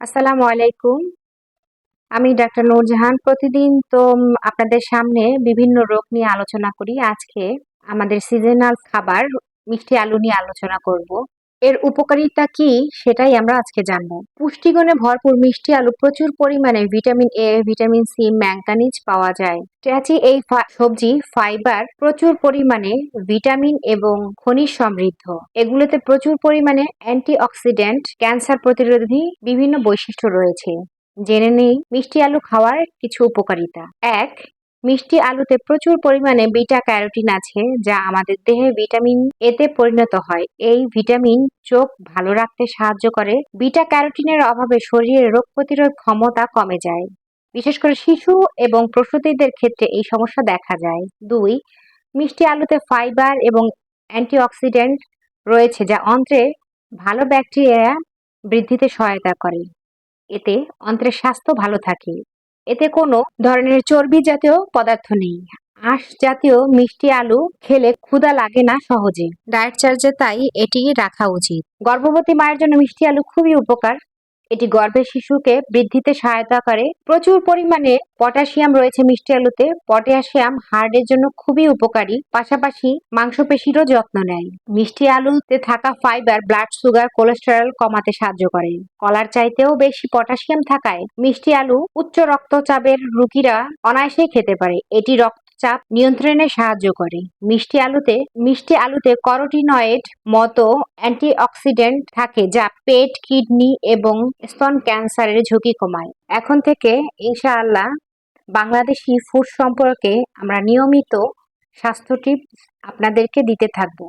আসসালামু আলাইকুম। আমি ডাক্তার নূরজাহান। প্রতিদিন তো আপনাদের সামনে বিভিন্ন রোগ নিয়ে আলোচনা করি। আজকে আমাদের সিজনাল খাবার মিষ্টি আলু নিয়ে আলোচনা করব। এর উপকারিতা কি সেটাই আমরা আজকে জানব। পুষ্টিগুণে ভরপুর মিষ্টি আলু প্রচুর পরিমাণে vitamin A vitamin C manganese পাওয়া যায়। স্ট্যাচি এই সবজি, ফাইবার, প্রচুর পরিমাণে ভিটামিন এবং খনিজ সমৃদ্ধ। এগুলোতে প্রচুর পরিমাণে অ্যান্টিঅক্সিডেন্ট, ক্যান্সার প্রতিরোধী বিভিন্ন বৈশিষ্ট্য রয়েছে। জেনে নেই মিষ্টি আলু খাওয়ার কিছু উপকারিতা। এক মিষ্টি আলুতে প্রচুর পরিমাণে বিটা ক্যারোটিন আছে, যা আমাদের দেহে ভিটামিন এতে পরিণত হয়। এই ভিটামিন চোখ ভালো রাখতে সাহায্য করে। বিটা ক্যারোটিনের অভাবে শরীরের রোগ প্রতিরোধ ক্ষমতা কমে যায়। বিশেষ করে শিশু এবং প্রসূতিদের ক্ষেত্রে এই সমস্যা দেখা যায়। দুই, মিষ্টি আলুতে ফাইবার এবং অ্যান্টিঅক্সিডেন্ট রয়েছে, যা অন্ত্রে ভালো ব্যাকটেরিয়া বৃদ্ধিতে সহায়তা করে। এতে অন্ত্রের স্বাস্থ্য ভালো থাকে। এতে কোনো ধরনের চর্বি জাতীয় পদার্থ নেই। আঁশ জাতীয় মিষ্টি আলু খেলে ক্ষুধা লাগে না সহজে। ডায়েট চার্জে তাই এটি রাখা উচিত। গর্ভবতী মায়ের জন্য মিষ্টি আলু খুবই উপকার। এটি গর্ভের শিশুকে বৃদ্ধিতে সহায়তা করে। প্রচুর পরিমাণে পটাশিয়াম রয়েছে মিষ্টি আলুতে। পটাশিয়াম হার্টের জন্য খুবই উপকারী, পাশাপাশি মাংসপেশিরও যত্ন নেয়। মিষ্টি আলুতে থাকা ফাইবার ব্লাড সুগার, কোলেস্টেরল কমাতে সাহায্য করে। কলার চাইতেও বেশি পটাশিয়াম থাকায় মিষ্টি আলু উচ্চ রক্তচাপের রোগীরা অনায়াসেই খেতে পারে। এটি রক্তচাপ নিয়ন্ত্রণে সাহায্য করে। মিষ্টি আলুতে মিষ্টি আলুতে করোটিনয়েড মতো অ্যান্টিঅক্সিডেন্ট থাকে যা পেট, কিডনি এবং স্তন ক্যান্সারের ঝুঁকি কমায়। এখন থেকে ইনশাআল্লাহ বাংলাদেশি ফুড সম্পর্কে আমরা নিয়মিত স্বাস্থ্য টিপস আপনাদেরকে দিতে থাকব।